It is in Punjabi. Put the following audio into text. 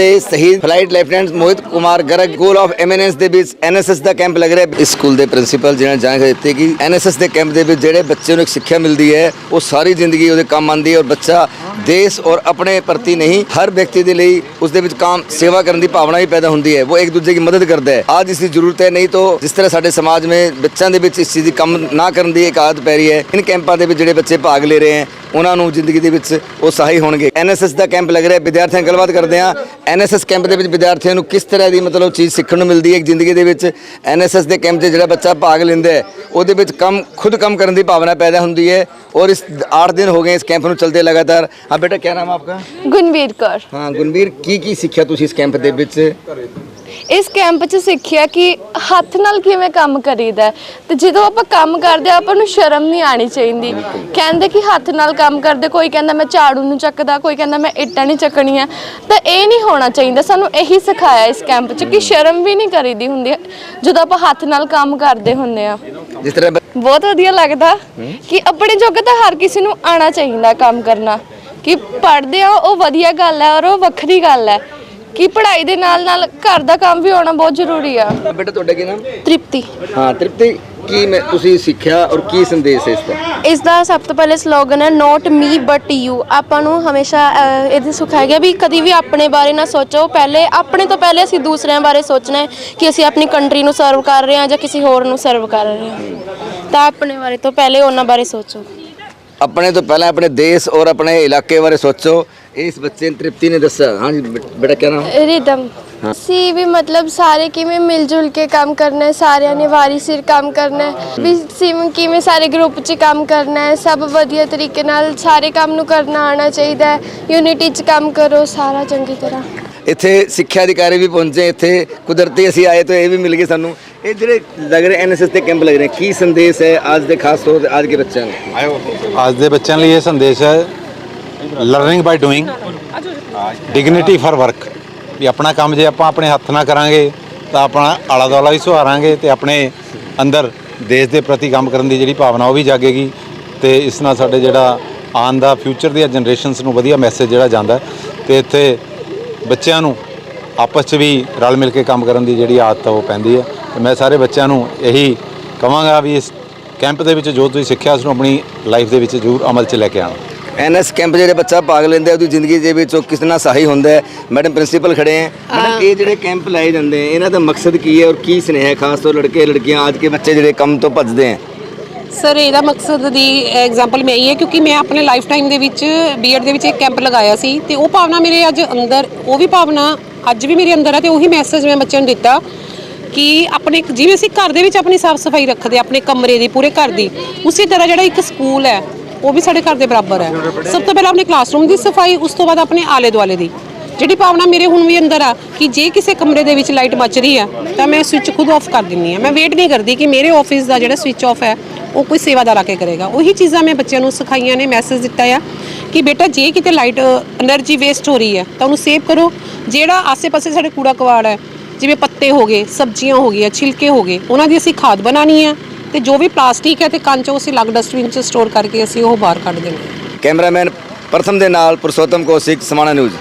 ਤੇ ਸ਼ਹੀਦ flight lieutenant Mohit Kumar Garg school of eminence ਦੇ ਵਿੱਚ ਐਨਐਸਐਸ ਦਾ ਕੈਂਪ ਲੱਗ ਰਿਹਾ ਇਸ ਸਕੂਲ ਦੇ ਪ੍ਰਿੰਸੀਪਲ ਜਿਹਨਾਂ ਨੇ ਜਾਣਕਾਰੀ ਦਿੱਤੀ ਕਿ ਐਨਐਸਐਸ ਦੇ ਕੈਂਪ ਦੇ ਵਿੱਚ ਜਿਹੜੇ ਬੱਚੇ ਨੂੰ ਇੱਕ ਸਿੱਖਿਆ ਮਿਲਦੀ ਹੈ, ਉਹ ਸਾਰੀ ਜ਼ਿੰਦਗੀ ਉਹਦੇ ਕੰਮ ਆਉਂਦੀ ਹੈ ਔਰ ਬੱਚਾ ਦੇਸ਼ ਔਰ ਆਪਣੇ ਪ੍ਰਤੀ ਨਹੀਂ, ਹਰ ਵਿਅਕਤੀ ਦੇ ਲਈ ਉਸ ਦੇ ਵਿੱਚ ਕਾਮ, ਸੇਵਾ ਕਰਨ ਦੀ ਭਾਵਨਾ ਹੀ ਪੈਦਾ ਹੁੰਦੀ ਹੈ। ਉਹ ਇੱਕ ਦੂਜੇ ਦੀ ਮਦਦ ਕਰਦਾ ਹੈ। ਅੱਜ ਇਸ ਦੀ ਜ਼ਰੂਰਤ ਹੈ, ਨਹੀਂ ਤਾਂ ਜਿਸ ਤਰ੍ਹਾਂ ਸਾਡੇ ਸਮਾਜ ਵਿੱਚ ਬੱਚਿਆਂ ਦੇ ਵਿੱਚ ਇਸ ਚੀਜ਼ ਦੀ ਕੰਮ ਨਾ ਕਰਨ ਦੀ ਇੱਕ ਆਦਤ ਪੈ ਰਹੀ ਹੈ ਇਹਨਾਂ ਕੈਂਪਾਂ ਦੇ ਵਿੱਚ ਜਿਹੜੇ ਬੱਚੇ ਭਾਗ ਲੈ ਰਹੇ ਹਨ ਉਹਨਾਂ ਨੂੰ ਜ਼ਿੰਦਗੀ ਦੇ ਵਿੱਚ ਉਹ ਸਹਾਈ ਹੋਣਗੇ। ਐਨਐਸਐਸ ਦਾ ਕੈਂਪ ਲੱਗ ਰਿਹਾ ਵਿਦਿਆਰਥੀਆਂ ਗੱਲਬਾਤ ਕਰਦੇ ਆ ਐਨਐਸਐਸ ਕੈਂਪ ਦੇ ਵਿੱਚ ਵਿਦਿਆਰਥੀਆਂ ਨੂੰ ਕਿਸ ਤਰ੍ਹਾਂ ਦੀ ਮਤਲਬ ਚੀਜ਼ ਸਿੱਖਣ ਨੂੰ ਮਿਲਦੀ ਹੈ ਜ਼ਿੰਦਗੀ ਦੇ ਵਿੱਚ? ਐਨਐਸਐਸ ਦੇ ਕੈਂਪ 'ਚ ਜਿਹੜਾ ਬੱਚਾ ਭਾਗ ਲੈਂਦਾ ਹੈ ਉਹਦੇ ਵਿੱਚ ਕੰਮ ਖੁਦ ਕੰਮ ਕਰਨ ਦੀ ਭਾਵਨਾ ਪੈਦਾ ਹੁੰਦੀ ਹੈ ਔਰ ਇਸ 8 ਦਿਨ ਹੋ ਗਏ ਇਸ ਕੈਂਪ ਨੂੰ ਚਲਦੇ ਲਗਾਤਾਰ। ਹਾਂ ਬੇਟਾ ਕੀ ਨਾਮ ਆਪਕਾ? ਗੁਣਵੀਰ ਕੌਰ। ਹਾਂ ਗੁਨਵੀਰ ਕੀ ਕੀ ਸਿੱਖਿਆ ਤੁਸੀਂ ਇਸ ਕੈਂਪ ਦੇ ਵਿੱਚ? ਇਸ ਕੈਂਪ 'ਚ ਸਿੱਖਿਆ ਕਿ ਹੱਥ ਨਾਲ ਕਿਵੇਂ ਕੰਮ ਕਰੀਦਾ ਤੇ ਜਦੋਂ ਆਪਾਂ ਕੰਮ ਕਰਦੇ ਆਪਾਂ ਨੂੰ ਸ਼ਰਮ ਨਹੀਂ ਆਣੀ ਚਾਹੀਦੀ। ਕਹਿੰਦੇ ਕਿ ਹੱਥ ਨਾਲ ਕੰਮ ਕਰਦੇ ਕੋਈ ਕਹਿੰਦਾ ਮੈਂ ਝਾੜੂ ਨੂੰ ਚੱਕਦਾ ਕੋਈ ਕਹਿੰਦਾ ਮੈਂ ਇੱਟਾਂ ਨਹੀਂ ਚੱਕਣੀਆਂ। ਤਾਂ ਇਹ ਨਹੀਂ ਹੋਣਾ ਚਾਹੀਦਾ। ਸਾਨੂੰ ਇਹੀ ਸਿਖਾਇਆ ਇਸ ਕੈਂਪ 'ਚ ਕਿ ਸ਼ਰਮ ਵੀ ਨਹੀਂ ਕਰੀਦੀ ਹੁੰਦੀ। ਜਦੋਂ ਆਪਾਂ ਹੱਥ ਨਾਲ ਕੰਮ ਕਰਦੇ ਹੁੰਦੇ ਆ ਜਿਸ ਤਰ੍ਹਾਂ ਬਹੁਤ ਵਧੀਆ ਲੱਗਦਾ ਕਿ ਆਪਣੇ ਜੋਗਾ ਤਾਂ ਹਰ ਕਿਸੇ ਨੂੰ ਆਣਾ ਚਾਹੀਦਾ ਕੰਮ ਕਰਨਾ। ਕਿ ਪੜ੍ਹਦੇ ਆ ਉਹ ਵਧੀਆ ਗੱਲ ਹੈ ਔਰ ਉਹ ਵੱਖਰੀ ਗੱਲ ਹੈ। ਕਿ ਪੜ੍ਹਾਈ ਦੇ ਨਾਲ ਨਾਲ ਘਰ ਦਾ ਕੰਮ ਵੀ ਹੋਣਾ ਬਹੁਤ ਜ਼ਰੂਰੀ ਆ? ਬੇਟਾ ਤੁਹਾਡਾ ਕੀ ਨਾਮ? ਤ੍ਰਿਪਤੀ। ਹਾਂ ਤ੍ਰਿਪਤੀ ਕੀ ਮੈਂ ਤੁਸੀਂ ਸਿੱਖਿਆ ਔਰ ਕੀ ਸੰਦੇਸ਼ ਹੈ ਇਸ ਦਾ? ਇਸ ਦਾ ਸਭ ਤੋਂ ਪਹਿਲੇ ਸਲੋਗਨ ਹੈ ਨੋਟ ਮੀ ਬਟ ਯੂ ਆਪਾਂ ਨੂੰ ਹਮੇਸ਼ਾ ਅਹ, ਇਹਦੇ ਸਿਖਾਇਆ ਗਿਆ ਵੀ ਕਦੀ ਵੀ ਆਪਣੇ ਬਾਰੇ ਨਾ ਸੋਚੋ। ਪਹਿਲੇ ਆਪਣੇ ਤੋਂ ਪਹਿਲੇ ਅਸੀਂ ਦੂਸਰਿਆਂ ਬਾਰੇ ਸੋਚਣਾ ਹੈ ਕਿ ਅਸੀਂ ਆਪਣੀ ਕੰਟਰੀ ਨੂੰ ਸਰਵ ਕਰ ਰਹੇ ਹਾਂ ਜਾਂ ਕਿਸੇ ਹੋਰ ਨੂੰ ਸਰਵ ਕਰ ਰਹੇ ਹਾਂ। ਤਾਂ ਆਪਣੇ ਬਾਰੇ ਤੋਂ ਪਹਿਲੇ ਉਹਨਾਂ ਬਾਰੇ ਸੋਚੋ। ਆਪਣੇ ਤੋਂ ਪਹਿਲਾਂ ਆਪਣੇ ਦੇਸ਼ ਔਰ ਆਪਣੇ ਇਲਾਕੇ ਬਾਰੇ ਸੋਚੋ। ਇਸ ਬੱਚੇ ਨੇ ਤ੍ਰਿਪਤੀ ਨੇ ਦੱਸਿਆ। ਹਾਂ ਜੀ ਬੇ- ਬੇਟਾ ਕੀ ਨਾਮ? ਰਿਦਮ ਸੀ ਵੀ ਮਤਲਬ ਸਾਰੇ ਕਿਵੇਂ ਮਿਲ ਜੁਲ ਕੇ ਕੰਮ ਕਰਨਾ ਹੈ ਸਾਰਿਆਂ ਨੇ ਵਾਰੀ ਸਿਰ ਕੰਮ ਕਰਨਾ ਹੈ। ਵੀ ਸਿਮ ਕਿਵੇਂ ਸਾਰੇ ਗਰੁੱਪ 'ਚ ਕੰਮ ਕਰਨਾ ਹੈ ਸਭ ਵਧੀਆ ਤਰੀਕੇ ਨਾਲ ਸਾਰੇ ਕੰਮ ਨੂੰ ਕਰਨਾ ਆਉਣਾ ਚਾਹੀਦਾ ਹੈ। ਯੂਨਿਟੀ 'ਚ ਕੰਮ ਕਰੋ ਸਾਰਾ ਚੰਗੀ ਤਰ੍ਹਾਂ। ਇੱਥੇ ਸਿੱਖਿਆ ਅਧਿਕਾਰੀ ਵੀ ਪਹੁੰਚੇ। ਇੱਥੇ ਕੁਦਰਤੀ ਅਸੀਂ ਆਏ ਤਾਂ ਇਹ ਵੀ ਮਿਲ ਗਏ ਸਾਨੂੰ। ਇਹ ਜਿਹੜੇ ਲੱਗ ਰਹੇ ਐਨਐਸਐਸ ਦੇ ਕੈਂਪ ਲੱਗ ਰਹੇ, ਕੀ ਸੰਦੇਸ਼ ਹੈ ਅੱਜ ਦੇ ਖਾਸ ਤੌਰ ਤੇ ਅੱਜ ਦੇ ਬੱਚਿਆਂ ਨੂੰ ਅੱਜ ਦੇ ਬੱਚਿਆਂ ਲਈ ਇਹ ਸੰਦੇਸ਼ ਹੈ learning by doing dignity for work ਵੀ ਆਪਣਾ ਕੰਮ ਜੇ ਆਪਾਂ ਆਪਣੇ ਹੱਥ ਨਾਲ ਕਰਾਂਗੇ, ਤਾਂ ਆਪਣਾ ਆਲਾ ਦੁਆਲਾ ਵੀ ਸੁਹਾਰਾਂਗੇ ਤੇ ਆਪਣੇ ਅੰਦਰ ਦੇਸ਼ ਦੇ ਪ੍ਰਤੀ ਕੰਮ ਕਰਨ ਦੀ ਜਿਹੜੀ ਭਾਵਨਾ ਉਹ ਵੀ ਜਾਗੇਗੀ ਤੇ ਇਸ ਨਾਲ ਸਾਡੇ ਜਿਹੜਾ ਆਉਣ ਦਾ ਫਿਊਚਰ ਦੀਆਂ ਜਨਰੇਸ਼ਨਸ ਨੂੰ ਵਧੀਆ ਮੈਸੇਜ ਜਿਹੜਾ ਜਾਂਦਾ ਹੈ। ਤੇ ਇੱਥੇ ਬੱਚਿਆਂ ਨੂੰ ਆਪਸ 'ਚ ਵੀ ਰਲ ਮਿਲ ਕੇ ਕੰਮ ਕਰਨ ਦੀ ਜਿਹੜੀ ਆਦਤ ਆ ਉਹ ਪੈਂਦੀ ਹੈ ਤੇ ਮੈਂ ਸਾਰੇ ਬੱਚਿਆਂ ਨੂੰ ਇਹੀ ਕਵਾਂਗਾ ਵੀ ਇਸ ਕੈਂਪ ਦੇ ਵਿੱਚ ਜੋ ਤੁਸੀਂ ਸਿੱਖਿਆ ਉਸ ਨੂੰ ਆਪਣੀ ਲਾਈਫ ਦੇ ਵਿੱਚ ਜ਼ਰੂਰ ਅਮਲ 'ਚ ਲੈ ਕੇ ਆਉਣਾ। ਐਨਐਸ ਕੈਂਪ ਜਿਹੜੇ ਬੱਚਾ ਭਾਗ ਲੈਂਦਾ ਉਹਦੀ ਜ਼ਿੰਦਗੀ ਦੇ ਵਿੱਚ ਉਹ ਕਿਸ ਤਰ੍ਹਾਂ ਸਹਾਈ ਹੁੰਦਾ ਹੈ? ਮੈਡਮ ਪ੍ਰਿੰਸੀਪਲ ਖੜੇ ਹੈ। ਮੈਡਮ ਇਹ ਜਿਹੜੇ ਕੈਂਪ ਲਾਏ ਜਾਂਦੇ ਹੈ ਇਹਨਾਂ ਦਾ ਮਕਸਦ ਕੀ ਹੈ ਔਰ ਕੀ ਸਨੇਹ ਹੈ ਖਾਸ ਤੌਰ ਲੜਕੇ ਲੜਕੀਆਂ ਅੱਜ ਕੇ ਬੱਚੇ ਜਿਹੜੇ ਕੰਮ ਤੋਂ ਭੱਜਦੇ ਹੈ? ਸਰ ਇਹਦਾ ਮਕਸਦ ਦੀ ਐਗਜ਼ਾਮਪਲ ਮੈਂ ਹੀ ਹੈ ਕਿਉਂਕਿ ਮੈਂ ਆਪਣੇ ਲਾਈਫ ਟਾਈਮ ਦੇ ਵਿੱਚ ਬੀਐਡ ਦੇ ਵਿੱਚ ਇੱਕ ਕੈਂਪ ਲਗਾਇਆ ਸੀ ਤੇ ਉਹ ਭਾਵਨਾ ਮੇਰੇ ਅੱਜ ਅੰਦਰ ਉਹ ਵੀ ਭਾਵਨਾ ਅੱਜ ਵੀ ਮੇਰੇ ਅੰਦਰ ਹੈ ਤੇ ਉਹੀ ਮੈਸੇਜ ਮੈਂ ਬੱਚਿਆਂ ਨੂੰ ਦਿੱਤਾ ਕਿ ਆਪਣੇ ਜਿਵੇਂ ਅਸੀਂ ਘਰ ਦੇ ਵਿੱਚ ਆਪਣੀ ਸਾਫ਼ ਸਫ਼ਾਈ ਰੱਖਦੇ ਆਪਣੇ ਕਮਰੇ ਦੀ, ਪੂਰੇ ਘਰ ਦੀ, ਉਸੇ ਤਰ੍ਹਾਂ ਜਿਹੜਾ ਇੱਕ ਸਕੂਲ ਹੈ, ਉਹ ਵੀ ਸਾਡੇ ਘਰ ਦੇ ਬਰਾਬਰ ਹੈ। ਸਭ ਤੋਂ ਪਹਿਲਾਂ ਆਪਣੇ ਕਲਾਸਰੂਮ ਦੀ ਸਫ਼ਾਈ, ਉਸ ਤੋਂ ਬਾਅਦ ਆਪਣੇ ਆਲੇ ਦੁਆਲੇ ਦੀ। ਜਿਹੜੀ ਭਾਵਨਾ ਮੇਰੇ ਹੁਣ ਵੀ ਅੰਦਰ ਆ ਕਿ ਜੇ ਕਿਸੇ ਕਮਰੇ ਦੇ ਵਿੱਚ ਲਾਈਟ ਬਚ ਰਹੀ ਆ ਤਾਂ ਮੈਂ ਸਵਿਚ ਖੁਦ ਆਫ ਕਰ ਦਿੰਨੀ ਆ ਮੈਂ ਵੇਟ ਨਹੀਂ ਕਰਦੀ ਕਿ ਮੇਰੇ ਆਫਿਸ ਦਾ ਜਿਹੜਾ ਸਵਿਚ ਆਫ ਹੈ ਉਹ ਕੋਈ ਸੇਵਾ ਦਾ ਆ ਕੇ ਕਰੇਗਾ। ਉਹੀ ਚੀਜ਼ਾਂ ਮੈਂ ਬੱਚਿਆਂ ਨੂੰ ਸਿਖਾਈਆਂ ਨੇ ਮੈਸੇਜ ਦਿੱਤਾ ਆ ਕਿ ਬੇਟਾ ਜੇ ਕਿਤੇ ਲਾਈਟ એનર્ਜੀ ਵੇਸਟ ਹੋ ਰਹੀ ਹੈ, ਤਾਂ ਉਹਨੂੰ ਸੇਵ ਕਰੋ। ਜਿਹੜਾ ਆਸੇ-ਪਾਸੇ ਸਾਡੇ ਕੂੜਾ ਕਵਾੜ ਹੈ, ਜਿਵੇਂ ਪੱਤੇ ਹੋ ਗਏ, ਸਬਜ਼ੀਆਂ ਹੋ ਗਈਆਂ, ਛਿਲਕੇ ਹੋ ਗਏ, ਉਹਨਾਂ ਦੀ ਅਸੀਂ ਖਾਦ ਬਣਾਣੀ ਹੈ ਤੇ ਜੋ ਵੀ ਪਲਾਸਟਿਕ ਹੈ ਤੇ ਕੰਚ ਉਹ ਅਸੀਂ ਅਲੱਗ ਡਸਟਬਿਨ 'ਚ ਸਟੋਰ ਕਰਕੇ ਅਸੀਂ ਉਹ ਬਾਹਰ ਕੱਢ ਦੇਣਾ ਕੈਮਰਾਮੈਨ ਪ੍ਰਥਮ ਦੇ ਨਾਲ ਪੁਰਸ਼ੋਤਮ ਕੋਸ਼ਿਕ, ਸਮਾਣਾ ਨਿਊਜ਼